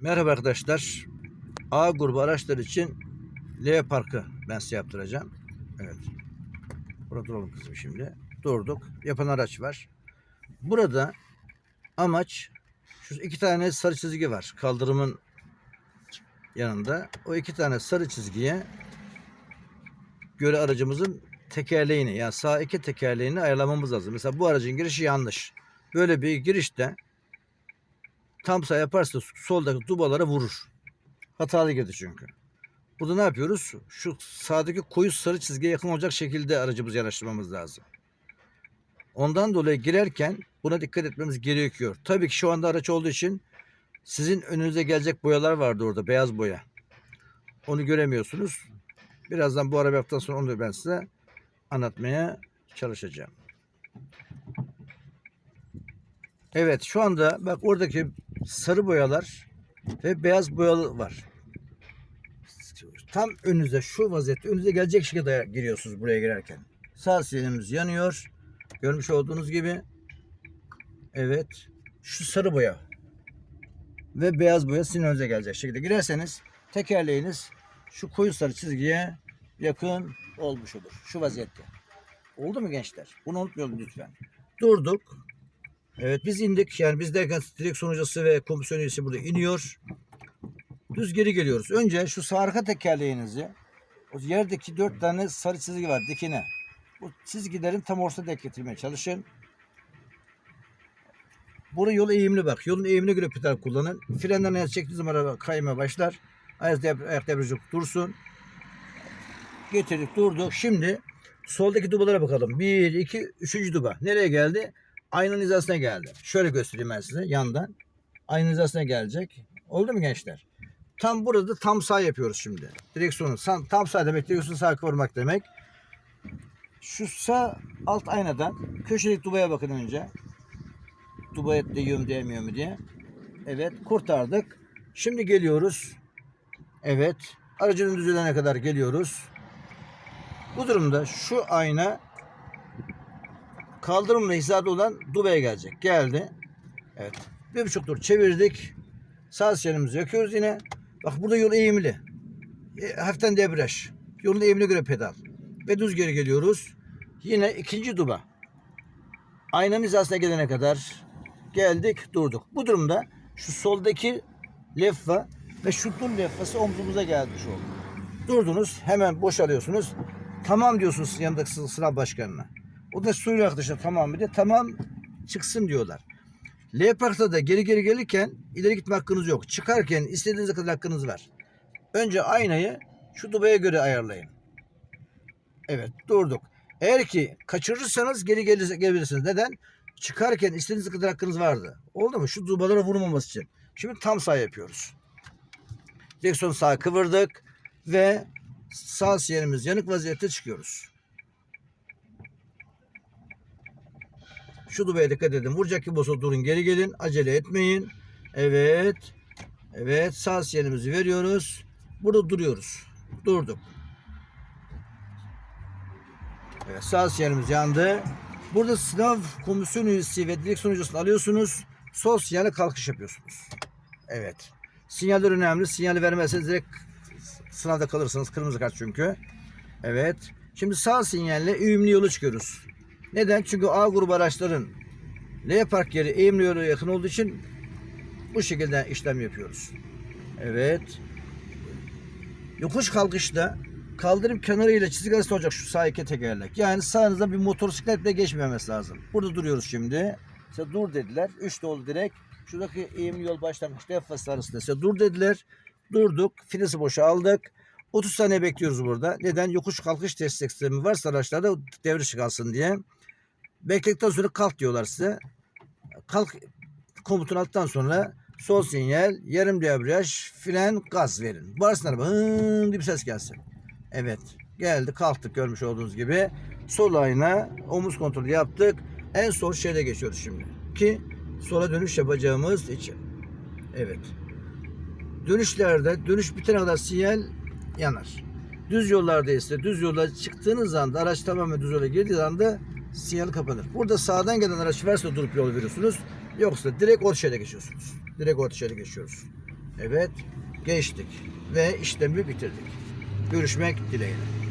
Merhaba arkadaşlar. A grubu araçlar için L parkı ben size yaptıracağım. Evet. Burada duralım kızım şimdi. Durduk. Yapan araç var. Burada amaç şu iki tane sarı çizgi var. Kaldırımın yanında. O iki tane sarı çizgiye göre aracımızın tekerleğini yani sağ iki tekerleğini ayarlamamız lazım. Mesela bu aracın girişi yanlış. Böyle bir girişte tam sağ yaparsa soldaki dubalara vurur. Hatalı girdi çünkü. Burada ne yapıyoruz? Şu sağdaki koyu sarı çizgiye yakın olacak şekilde aracımızı yanaştırmamız lazım. Ondan dolayı girerken buna dikkat etmemiz gerekiyor. Tabii ki şu anda araç olduğu için sizin önünüze gelecek boyalar vardı orada beyaz boya. Onu göremiyorsunuz. Birazdan bu araba yaptıktan sonra onu da ben size anlatmaya çalışacağım. Evet şu anda bak oradaki sarı boyalar ve beyaz boyalı var. Tam önünüze şu vaziyette önünüze gelecek şekilde giriyorsunuz buraya girerken. Sağ sinyalimiz yanıyor. Görmüş olduğunuz gibi. Evet. Şu sarı boya ve beyaz boya sizin önünüze gelecek şekilde girerseniz tekerleğiniz şu koyu sarı çizgiye yakın olmuş olur. Şu vaziyette. Oldu mu gençler? Bunu unutmayalım lütfen. Durduk. Evet biz indik. Yani biz derken direksiyon hocası ve komisyon üyesi burada iniyor. Düz geri geliyoruz. Önce şu sağ arka tekerleğinizi o yerdeki dört tane sarı çizgi var dikine. Bu çizgilerin tam ortasına denk getirmeye çalışın. Burada yol eğimli bak. Yolun eğimine göre pedal kullanın. Frenden ayağınızı çektiğiniz zaman araba kaymaya başlar. Ayak, ayak debriyajı dursun. Getirdik durduk. Şimdi soldaki dubalara bakalım. Bir, iki, üçüncü duba. Nereye geldi? Aynanın hizasına geldi. Şöyle göstereyim ben size yandan. Aynanın hizasına gelecek. Oldu mu gençler? Tam burada tam sağ yapıyoruz şimdi. Direksiyonu tam, sağ demek direksiyonu sağ kıvırmak demek. Şu sağ alt aynadan köşedeki dubaya bakın önce. Dubaya değiyor değmiyor mu diye. Evet kurtardık. Şimdi geliyoruz. Evet. Aracının düzülene kadar geliyoruz. Bu durumda şu ayna kaldırımla hizada olan dubaya gelecek. Geldi. Evet. Bir buçuk tur çevirdik. Sağ sinyalimizi yakıyoruz yine. Bak burada yol eğimli. E, hafiften debriyaj. Yolun eğimine göre pedal. Ve düz geri geliyoruz. Yine ikinci duba. Aynanın hizasına gelene kadar geldik durduk. Bu durumda şu soldaki leffa ve şu dur leffası omzumuza gelmiş oldu. Durdunuz hemen boşalıyorsunuz. Tamam diyorsunuz yanındaki sı- sınav başkanına. O da suyla arkadaşlar tamam bir de tamam çıksın diyorlar. L parkta da geri geri gelirken ileri gitme hakkınız yok. Çıkarken istediğiniz kadar hakkınız var. Önce aynayı şu dubaya göre ayarlayın. Evet durduk. Eğer ki kaçırırsanız geri gelebilirsiniz. Neden? Çıkarken istediğiniz kadar hakkınız vardı. Oldu mu? Şu dubalara vurmaması için. Şimdi tam sağ yapıyoruz. Direksiyonu sağa kıvırdık ve sağ sinyalimiz yanık vaziyette çıkıyoruz. Şu dubaya dikkat edin. Vuracak gibi olsa durun geri gelin. Acele etmeyin. Evet. Evet sağ sinyalimizi veriyoruz. Burada duruyoruz. Durduk. Evet sağ sinyalimiz yandı. Burada sınav komisyon üyesi ve direksiyon hocasını alıyorsunuz. Sol sinyale kalkış yapıyorsunuz. Evet. Sinyaller önemli. Sinyali vermezseniz direkt sınavda kalırsınız. Kırmızı kart çünkü. Evet. Şimdi sağ sinyalle eğimli yola çıkıyoruz. Neden? Çünkü A grubu araçların L park yeri eğimli yola yakın olduğu için bu şekilde işlem yapıyoruz. Evet. Yokuş kalkışta kaldırım kenarıyla çizgi arasında olacak şu sağ iki tekerlek. Yani sağınızda bir motosiklet bile geçmemesi lazım. Burada duruyoruz şimdi. İşte dur dediler. Üç oldu direkt. Şuradaki eğimli yol başlangıçta yapması arasında size dur dediler. Durduk. Finesi boşa aldık. 30 saniye bekliyoruz burada. Neden? Yokuş kalkış test sistemi varsa araçlarda devre çıkarsın diye. Bekledikten sonra kalk diyorlar size. Kalk komutunu aldıktan sonra sol sinyal, yarım debriyaj, fren, gaz verin. Bu arasında araba hın diye bir ses gelsin. Evet. Geldi kalktık görmüş olduğunuz gibi. Sol ayna omuz kontrolü yaptık. En son şeride geçiyoruz şimdi. Ki sola dönüş yapacağımız için. Evet. Dönüşlerde dönüş bitene kadar sinyal yanar. Düz yollarda ise düz yola çıktığınız anda araç tamamen düz yola girdiği anda sinyal kapanır. Burada sağdan gelen araç varsa durup yol veriyorsunuz. Yoksa direkt orta şeride geçiyorsunuz. Direkt orta şeride geçiyoruz. Evet geçtik ve işlemi bitirdik. Görüşmek dileğiyle.